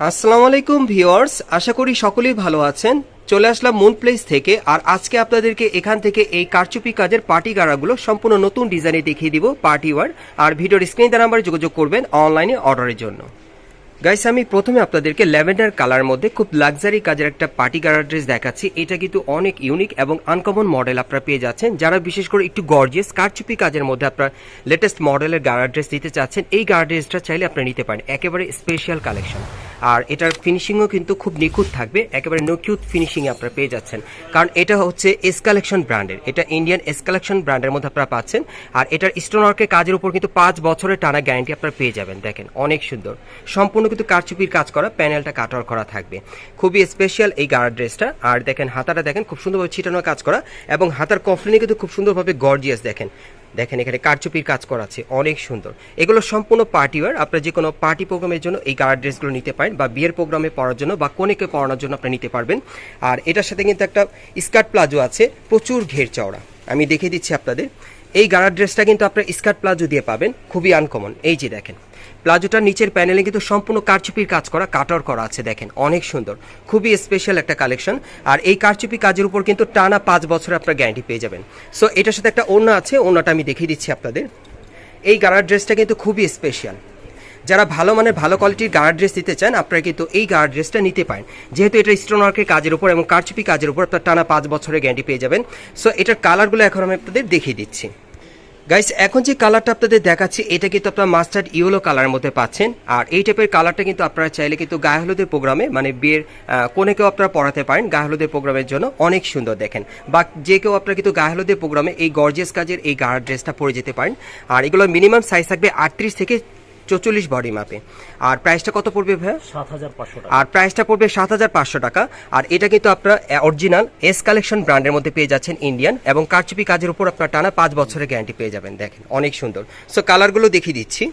আসসালামু আলাইকুম ভিউয়ার্স, আশা করি সকলেই ভালো আছেন। চলে আসলাম মুন প্লেস থেকে, আর আজকে আপনাদেরকে এখান থেকে এই কারচুপি কাজের পার্টি গাড়াগুলো সম্পূর্ণ নতুন ডিজাইনে দেখিয়ে দিব পার্টি ওয়ার। আর ভিডিওর স্ক্রিন দ্বারা নাম্বারে যোগাযোগ করবেন অনলাইনে অর্ডারের জন্য। গাইস আমি প্রথমে আপনাদেরকে ল্যাভেন্ডার কালার মধ্যে খুব লাক্সারি কাজের একটা পার্টি গাড়ার ড্রেস দেখাচ্ছি। এটা কিন্তু অনেক ইউনিক এবং আনকমন মডেল আপনারা পেয়ে যাচ্ছেন। যারা বিশেষ করে একটু গর্জিয়াস কারচুপি কাজের মধ্যে আপনার লেটেস্ট মডেলের গাড়ার ড্রেস নিতে চাচ্ছেন, এই গাড়ার ড্রেসটা চাইলে আপনারা নিতে পারেন। একেবারে স্পেশাল কালেকশন আর এটার ফিনিশিংও কিন্তু খুব নিখুঁত থাকবে। একেবারে নকিউত ফিনিশিং আপনারা পেয়ে যাচ্ছেন। কারণ এটা হচ্ছে এস কালেকশন ব্র্যান্ডের এটা ইন্ডিয়ান এস কালেকশন ব্র্যান্ডের মধ্যে আপনারা পাচ্ছেন। আর এটার স্টোনওয়ার্কের কাজের উপর কিন্তু পাঁচ বছরের টানা গ্যারান্টি আপনারা পেয়ে যাবেন। দেখেন, অনেক সুন্দর। সম্পূর্ণ কিন্তু কারচুপির কাজ করা প্যানেলটা কাটার করা থাকবে। খুবই স্পেশাল এই গার্ড ড্রেসটা আর দেখেন, হাতাটা দেখেন, খুব সুন্দরভাবে ছিটানো কাজ করা। এবং হাতার কফলিনে কিন্তু খুব সুন্দরভাবে গর্জিয়াস দেখেন। দেখেন, এখানে কারচুপির কাজ করা আছে, অনেক সুন্দর। এগুলো সম্পূর্ণ পার্টি ওয়ার আপনারা যে কোনো পার্টি প্রোগ্রামের জন্য এই গার্ড ড্রেসগুলো নিতে পারেন বা বিয়ের প্রোগ্রামে পড়ার জন্য বা কোনেকে পড়ানোর জন্য আপনারা নিতে পারবেন। আর এটার সাথে কিন্তু একটা স্কার্ট প্লাজো আছে, প্রচুর ঘের চওড়া। আমি দেখিয়ে দিচ্ছি আপনাদের। এই গাড়ার ড্রেসটা কিন্তু আপনার স্কার্ট প্লাজো দিয়ে পাবেন, খুবই আনকমন। এই যে দেখেন প্লাজোটার নিচের প্যানেলে কিন্তু সম্পূর্ণ কারচুপির কাজ করা, কাটার করা আছে, দেখেন, অনেক সুন্দর। খুবই স্পেশাল একটা কালেকশন আর এই কারচুপি কাজের উপর কিন্তু টানা পাঁচ বছর আপনার গ্যারান্টি পেয়ে যাবেন। সো এটার সাথে একটা ওড়না আছে, ওড়নাটা আমি দেখিয়ে দিচ্ছি আপনাদের। এই গাড়ার ড্রেসটা কিন্তু খুবই স্পেশাল যারা ভালো মানের, ভালো কোয়ালিটির গার্ড ড্রেস দিতে চান, আপনারা কিন্তু এই গার্ড ড্রেসটা নিতে পারেন। যেহেতু এটা স্টোন ওয়ার্কের কাজের উপর এবং কারচুপি কাজের উপর আপনার টানা পাঁচ বছরের গ্যারান্টি পেয়ে যাবেন। সো এটার কালারগুলো এখন আমি আপনাদের দেখিয়ে দিচ্ছি। গাইস এখন যে কালারটা আপনাদের দেখাচ্ছি, এটা কিন্তু আপনারা মাস্টার্ড ইয়েলো কালারের মধ্যে পাচ্ছেন। আর এই টাইপের কালারটা কিন্তু আপনারা চাইলে কিন্তু গায়ে হলুদের প্রোগ্রামে মানে বিয়ের কোনে কেউ আপনারা পড়াতে পারেন গায়ে হলুদের প্রোগ্রামের জন্য, অনেক সুন্দর দেখেন। বা যে কেউ আপনারা কিন্তু গায়ে হলুদের প্রোগ্রামে এই গর্জিয়াস কাজের এই গাঢ় ড্রেসটা পরে যেতে পারেন। আর এগুলো মিনিমাম সাইজ থাকবে আটত্রিশ থেকে চৌচল্লিশ বডি মাপে। আর প্রাইসটা কত পড়বে ভাই সাত হাজার পাঁচশো টাকা। আর প্রাইসটা পড়বে সাত হাজার পাঁচশো টাকা। আর এটা কিন্তু আপনার অরিজিনাল এস কালেকশন ব্র্যান্ডের মধ্যে পেয়ে যাচ্ছেন ইন্ডিয়ান এবং কারচুপি কাজের উপর আপনার টানা পাঁচ বছরের গ্যারান্টি পেয়ে যাবেন দেখেন অনেক সুন্দর। সো কালারগুলো দেখিয়ে দিচ্ছি।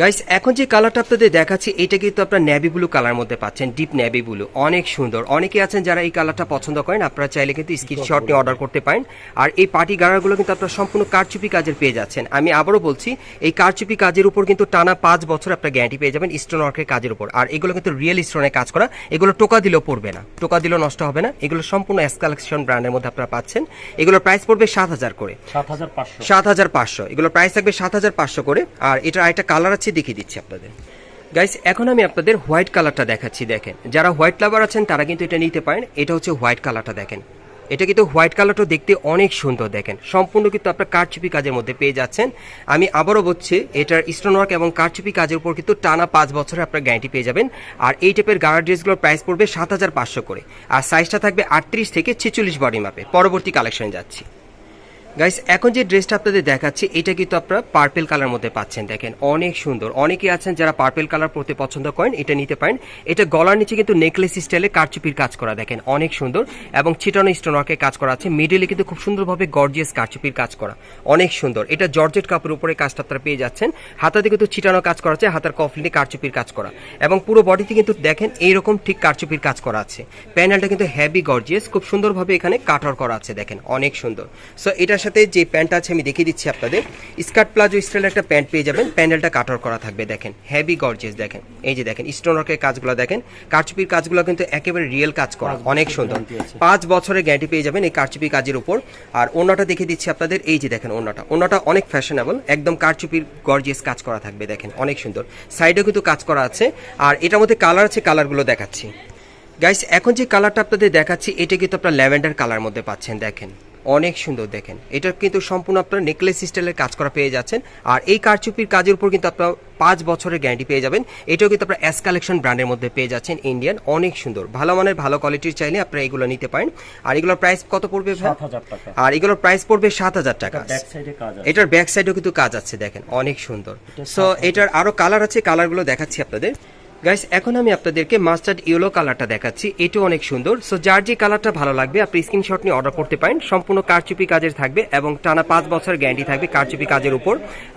গাইস এখন যে কালারটা আপনাদের দেখাচ্ছি এটা কিন্তু আপনার নেভি ব্লু কালার মধ্যে পাচ্ছেন ডিপ নেভি ব্লু অনেক সুন্দর। অনেকে আছেন যারা এই কালারটা পছন্দ করেন আপনারা চাইলে কিন্তু স্ক্রিনশট নিয়ে অর্ডার করতে পারেন। আর এই পার্টি গাড়াগুলো কিন্তু আপনারা সম্পূর্ণ কারচুপি কাজের পেয়ে যাচ্ছেন। আমি আবারও বলছি এই কারচুপি কাজের উপর কিন্তু টানা পাঁচ বছর আপনার গ্যারান্টি পেয়ে যাবেন স্টোন ওয়ার্কের কাজের উপর। আর এগুলো কিন্তু রিয়েল স্টোনের কাজ করা এগুলো টোকা দিলেও পড়বে না। টোকা দিলেও নষ্ট হবে না। এগুলো সম্পূর্ণ এস কালেকশন ব্র্যান্ডের মধ্যে আপনারা পাচ্ছেন। এগুলোর প্রাইস পড়বে সাত হাজার করে। সাত হাজার পাঁচশো। সাত হাজার পাঁচশো। এগুলো প্রাইস থাকবে সাত হাজার পাঁচশো করে। আর এটার আরেকটা কালার আছে দেখিয়ে দিচ্ছি আপনাদের। গাইস এখন আমি আপনাদের হোয়াইট কালারটা দেখাচ্ছি, দেখেন। যারা হোয়াইট লাভার আছেন, তারা কিন্তু এটা নিতে পারেন। এটা হচ্ছে হোয়াইট কালারটা দেখেন। এটা কিন্তু হোয়াইট কালারটা দেখতে অনেক সুন্দর, দেখেন। সম্পূর্ণ কিন্তু আপনার কারচুপি কাজের মধ্যে পেয়ে যাচ্ছেন। আমি আবারও বলছি, এটার স্টোন ওয়ার্ক এবং কারচুপি কাজের উপর কিন্তু টানা পাঁচ বছরে আপনার গ্যারান্টি পেয়ে যাবেন। আর এই টাইপের গার্ড ড্রেসগুলোর প্রাইস পড়বে সাত হাজার পাঁচশো করে। আর সাইজটা থাকবে আটত্রিশ থেকে ছেচল্লিশ বডি মাপে পরবর্তী কালেকশন যাচ্ছি। গাইস এখন যে ড্রেসটা আপনাদের দেখাচ্ছি, এটা কিন্তু আপনারা পার্পেল কালার মধ্যে পাচ্ছেন। দেখেন, অনেক সুন্দর। অনেকে আছেন যারা পার্পেল কালার পরতে পছন্দ করেন, এটা নিতে পারেন। এটা গলার নিচে কিন্তু নেকলেস স্টাইলে কারচুপির কাজ করা, দেখেন, অনেক সুন্দর। এবং চিটানো স্টোন ওয়ার্কের কাজ করা আছে। মিডিলে কিন্তু খুব সুন্দরভাবে গর্জিয়াস কারচুপির কাজ করা, অনেক সুন্দর। এটা জর্জেট কাপড়ের উপরে কাজটা আপনারা পেয়ে যাচ্ছেন। হাতাতে কিন্তু চিটানো কাজ করা আছে, হাতার কফলিনে কারচুপির কাজ করা। এবং পুরো বডিতে কিন্তু দেখেন, এইরকম ঠিক কারচুপির কাজ করা আছে। প্যানেলটা কিন্তু হেভি গর্জিয়াস খুব সুন্দরভাবে এখানে কাটার করা আছে, দেখেন, অনেক সুন্দর। সো এটার সাথে যে প্যান্টটা আছে আমি দেখিয়ে দিচ্ছি আপনাদের। স্কার্ট প্লাজো স্টাইলের একটা প্যান্ট পেয়ে যাবেন। প্যানেলটা কাটার করা থাকবে দেখেন। হেভি গর্জেস দেখেন। এই যে দেখেন স্টোন ওয়ার্কের কাজগুলো দেখেন। কারচুপির কাজগুলো কিন্তু একেবারে রিয়েল কাজ করা অনেক সুন্দর। পাঁচ বছরের গ্যারান্টি পেয়ে যাবেন এই কারচুপি কাজের উপর। আর ওনাটা দেখিয়ে দিচ্ছি আপনাদের। এই যে দেখেন ওনাটা ওনাটা অনেক ফ্যাশনেবল একদম কারচুপির গর্জেস কাজ করা থাকবে দেখেন। অনেক সুন্দর। সাইডেও কিন্তু কাজ করা আছে। আর এটার মধ্যে কালার আছে কালারগুলো দেখাচ্ছি। গাইস এখন যে কালারটা আপনাদের দেখাচ্ছি এটা কিন্তু আপনার ল্যাভেন্ডার কালার মধ্যে পাচ্ছেন দেখেন। অনেক সুন্দর দেখেন। এটা কিন্তু সম্পূর্ণ আপনার নেকলেস স্টাইলের কাজ করা পেয়ে যাচ্ছেন। আর এই কারচুপির কাজের উপর কিন্তু আপনার পাঁচ বছরের গ্যারান্টি পেয়ে যাবেন। এটাও কিন্তু আপনার এস কালেকশন ব্র্যান্ডের মধ্যে পেয়ে যাচ্ছেন ইন্ডিয়ান অনেক সুন্দর। ভালো মানের ভালো কোয়ালিটির চাইলে আপনারা এগুলো নিতে পারেন। আর এগুলোর প্রাইস কত পড়বে আর এগুলোর প্রাইস পড়বে সাত হাজার টাকা। এটার ব্যাক সাইডেও কিন্তু কাজ আছে দেখেন। অনেক সুন্দর। সো এটার আরও কালার আছে কালারগুলো দেখাচ্ছি আপনাদের। গাইস এখন আমি আপনাদেরকে মাস্টার্ড ইয়েলো কালারটা দেখাচ্ছি। এটাও অনেক সুন্দর। সো যার যে কালারটা ভালো লাগবে আপনি স্ক্রিনশট নিয়ে অর্ডার করতে পারেন। সম্পূর্ণ কারচুপি কাজের থাকবে এবং টানা পাঁচ বছর গ্যারান্টি থাকবে কারচুপি কাজের উপর।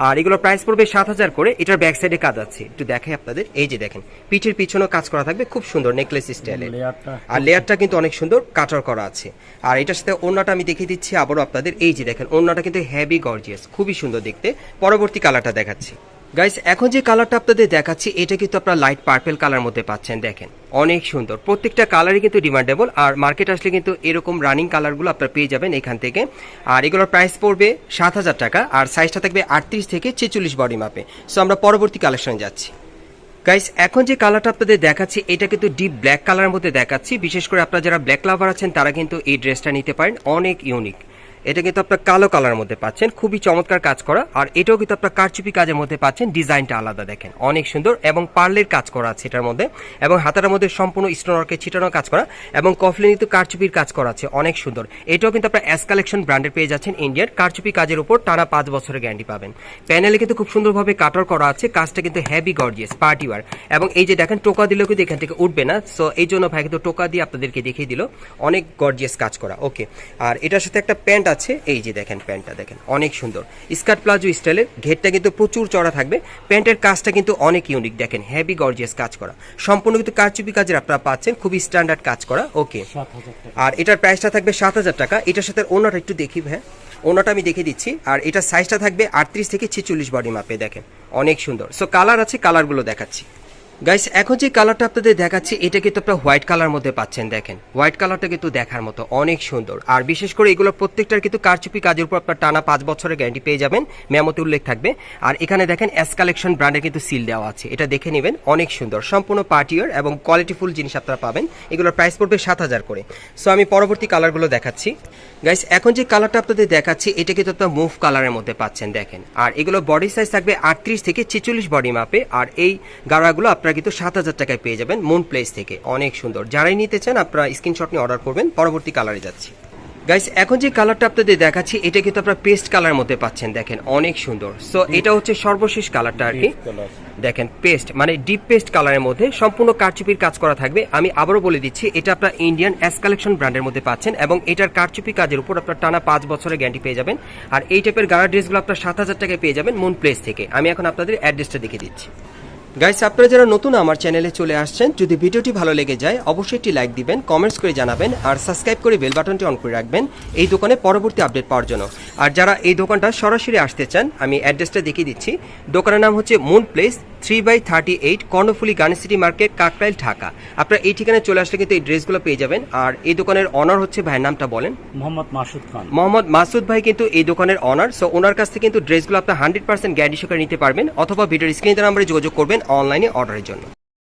আর এগুলো প্রাইস পড়বে সাত হাজার করে। এটার ব্যাক সাইডে কাজ আছে। একটু দেখাই আপনাদের। এই যে দেখেন পিঠের পিছনেও কাজ করা থাকবে খুব সুন্দর নেকলেস লেয়ারটা আর লেয়ারটা কিন্তু অনেক সুন্দর কাটার করা আছে। আর এটার সাথে ওড়নাটা আমি দেখিয়ে দিচ্ছি আবারও আপনাদের। এই যে দেখেন ওড়নাটা কিন্তু হেভি গর্জিয়াস খুবই সুন্দর দেখতে। পরবর্তী কালারটা দেখাচ্ছি। গাইস এখন যে কালারটা আপনাদের দেখাচ্ছি, এটা কিন্তু আপনারা লাইট পার্পেল কালার মধ্যে পাচ্ছেন, দেখেন। অনেক সুন্দর। প্রত্যেকটা কালারই কিন্তু ডিমান্ডেবল আর মার্কেট আসলে কিন্তু এরকম রানিং কালারগুলো আপনারা পেয়ে যাবেন এখান থেকে। আর এগুলোর প্রাইস পড়বে সাত হাজার টাকা, আর সাইজটা থাকবে আটত্রিশ থেকে ছেচল্লিশ বডি মাপে সো আমরা পরবর্তী কালেকশনে যাচ্ছি। গাইস এখন যে কালারটা আপনাদের দেখাচ্ছি, এটা কিন্তু ডিপ ব্ল্যাক কালারের মধ্যে দেখাচ্ছি। বিশেষ করে আপনারা যারা ব্ল্যাক লাভার আছেন, তারা কিন্তু এই ড্রেসটা নিতে পারেন। অনেক ইউনিক এটা কিন্তু আপনার কালো কালার মধ্যে পাচ্ছেন, খুবই চমৎকার কাজ করা। আর এটাও কিন্তু আপনার কারচুপি কাজের মধ্যে পাচ্ছেন, ডিজাইনটা আলাদা দেখেন। অনেক সুন্দর এবং পার্লের কাজ করা আছে এটার মধ্যে। এবং হাতাটার মধ্যে সম্পূর্ণ স্টোনওয়ার্কে ছিটানো কাজ করা এবং কফলে কিন্তু কারচুপির কাজ করা আছে, অনেক সুন্দর। এটাও কিন্তু আপনার অ্যাস কালেকশন ব্র্যান্ডের পেয়ে যাচ্ছেন ইন্ডিয়ার। কারচুপি কাজের উপর টানা পাঁচ বছরের গ্যারান্টি পাবেন। প্যানেলে কিন্তু খুব সুন্দরভাবে কাটার করা আছে, কাজটা কিন্তু হেভি গর্জিয়াস পার্টি ওয়ার এবং এই যে দেখেন, টোকা দিলেও কিন্তু এখান থেকে উঠবে না। সো এই জন্য ভাই কিন্তু টোকা দিয়ে আপনাদেরকে দেখিয়ে দিল, অনেক গর্জিয়াস কাজ করা। ওকে আর এটার সাথে একটা প্যান্ট আছে এই যে দেখেন প্যান্টটা দেখেন অনেক সুন্দর। স্কার্ট প্লাজো স্টাইলের ঘেরটা কিন্তু প্রচুর চড়া থাকবে। প্যান্টের কাজটা কিন্তু অনেক ইউনিক দেখেন হেভি গর্জিয়াস কাজ করা। সম্পূর্ণ কিন্তু কারচুপি কাজের আপনারা পাচ্ছেন খুবই স্ট্যান্ডার্ড কাজ করা ওকে আর এটার প্রাইসটা থাকবে সাত হাজার টাকা। এটার সাথে ওনাটা একটু দেখি ভাই ওনাটা আমি দেখে দিচ্ছি। আর এটার সাইজটা থাকবে আটত্রিশ থেকে ছেচল্লিশ বডি মাপে দেখেন অনেক সুন্দর। সো কালার আছে কালারগুলো দেখাচ্ছি। গাইস এখন যে কালারটা আপনাদের দেখাচ্ছি, এটা কিন্তু আপনারা হোয়াইট কালার মধ্যে পাচ্ছেন, দেখেন। হোয়াইট কালারটা কিন্তু দেখার মতো, অনেক সুন্দর। আর বিশেষ করে এগুলো প্রত্যেকটার কিন্তু কারচুপি কাজের উপর আপনার টানা পাঁচ বছরের গ্যারান্টি পেয়ে যাবেন মেমতে উল্লেখ থাকবে। আর এখানে দেখেন এস কালেকশন ব্র্যান্ডের কিন্তু সিল দেওয়া আছে। এটা দেখে নেবেন, অনেক সুন্দর। সম্পূর্ণ পার্টিয়ার এবং কোয়ালিটিফুল জিনিস আপনারা পাবেন। এগুলোর প্রাইস পড়বে সাত হাজার করে। সো আমি পরবর্তী কালারগুলো দেখাচ্ছি। গাইস এখন যে কালারটা আপনাদের দেখাচ্ছি, এটা কিন্তু আপনার মুভ কালারের মধ্যে পাচ্ছেন, দেখেন। আর এগুলো বডি সাইজ থাকবে আটত্রিশ থেকে ছেচল্লিশ বডি মাপে আর এই গাড়াগুলো আপনারা কিন্তু সাত হাজার টাকায় পেয়ে যাবেন মুন প্লেস থেকে। অনেক সুন্দর। যারাই নিতে চান আপনারা স্ক্রিনশট নিয়ে অর্ডার করবেন। পরবর্তী কালারে যাচ্ছি। গাইস এখন যে কালারটা আপনাদের দেখাচ্ছি এটা কিন্তু আপনারা পেস্ট কালার মধ্যে পাচ্ছেন। দেখেন অনেক সুন্দর। সো এটা হচ্ছে সর্বশেষ কালারটা আর কি। দেখেন পেস্ট মানে ডিপ পেস্ট কালারের মধ্যে সম্পূর্ণ কারচুপির কাজ করা থাকবে। আমি আবারও বলে দিচ্ছি এটা আপনার ইন্ডিয়ান এস কালেকশন ব্র্যান্ডের মধ্যে পাচ্ছেন এবং এটার কারচুপি কাজের উপর আপনার টানা পাঁচ বছরের গ্যারান্টি পেয়ে যাবেন। আর এই টাইপের গাড়া ড্রেসগুলো আপনার সাত হাজার টাকায় পেয়ে যাবেন মুন প্লেস থেকে। আমি এখন আপনাদের অ্যাড্রেসটা দেখে দিচ্ছি। গাইস আপনারা যারা নতুন আমার চ্যানেলে চলে আসছেন যদি ভিডিওটি ভালো লেগে যায় অবশ্যই একটি লাইক দিবেন কমেন্টস করে জানাবেন আর সাবস্ক্রাইব করে বেল বাটনটি অন করে রাখবেন এই দোকানে পরবর্তী আপডেট পাওয়ার জন্য। আর যারা এই দোকানটা সরাসরি আসতে চান আমি অ্যাড্রেসটা দেখিয়ে দিচ্ছি। দোকানের নাম হচ্ছে Moon Place three by thirty eight Karnaphuli Garden City Market Kakrail Dhaka. আপনারা এই ঠিকানায় চলে আসলে কিন্তু এই ড্রেসগুলো পেয়ে যাবেন। আর এই দোকানের অনার হচ্ছে ভাইয়ের নামটা বলেন। মোহাম্মদ মাসুদ খান। মোহাম্মদ মাসুদ ভাই কিন্তু এই দোকানের অনার সো ওনার কাছ থেকে কিন্তু ড্রেসগুলো আপনার হান্ড্রেড পার্সেন্ট গ্যারান্টি সহকারে নিতে পারবেন অথবা ভিডিওর স্ক্রিনে নাম্বারে যোগাযোগ করবেন অনলাইনে অর্ডারের জন্য।